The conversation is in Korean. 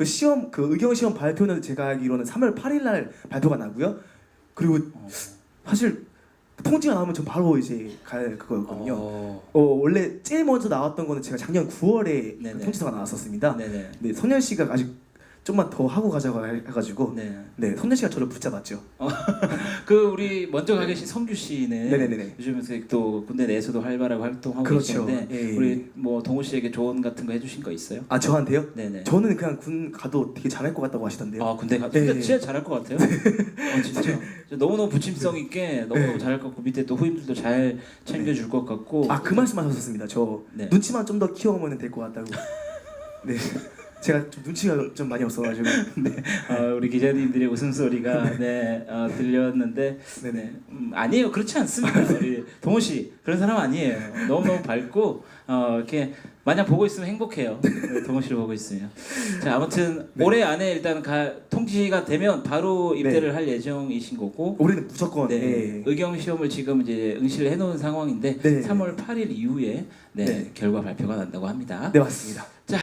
그 시험 그 의경 시험 발표는 제가 알기로는 3월 8일 날 발표가 나고요. 그리고 어. 사실 통지가 나오면 전 바로 이제 갈 그거였거든요. 어. 어 원래 제일 먼저 나왔던 거는 제가 작년 9월에 그 네네. 통지서가 나왔었습니다. 네네. 네, 선열 씨가 아직 좀만 더 하고 가자고 해가지고 네. 네, 선열 씨가 저를 붙잡았죠. 그 우리 먼저 가 계신 성규 씨는 네네네네. 요즘 또 군대 내에서도 활발하게 활동하고 그렇죠. 계신데 예, 예. 우리 뭐 동호 씨에게 조언 같은 거 해주신 거 있어요? 아 저한테요? 네네. 저는 그냥 군 가도 되게 잘할 것 같다고 하시던데요. 아 군대 가 진짜, 네. 진짜 잘할 것 같아요. 어, 진짜 너무 너무 부침성 있게 너무 너무 네. 잘할 것 같고 밑에 또 후임들도 잘 챙겨줄 것 같고. 아 그 말씀하셨습니다. 저 네. 눈치만 좀 더 키워보면 될 것 같다고. 네, 제가 좀 눈치가 좀 많이 없어가지고. 네, 어, 우리 기자님들의 웃음소리가 네 어, 들렸는데 네네. 음, 아니에요 그렇지 않습니다 우리 동호 씨 그런 사람 아니에요 너무 너무 밝고 어, 이렇게 마냥 보고 있으면 행복해요 네, 동호 씨를 보고 있으면 자 아무튼 네. 올해 안에 일단 가, 통지가 되면 바로 입대를 할 예정이신 거고 올해는 무조건. 네, 네. 의경 시험을 지금 이제 응시를 해놓은 상황인데 네. 3월 8일 이후에 네, 네. 결과 발표가 난다고 합니다. 네 맞습니다.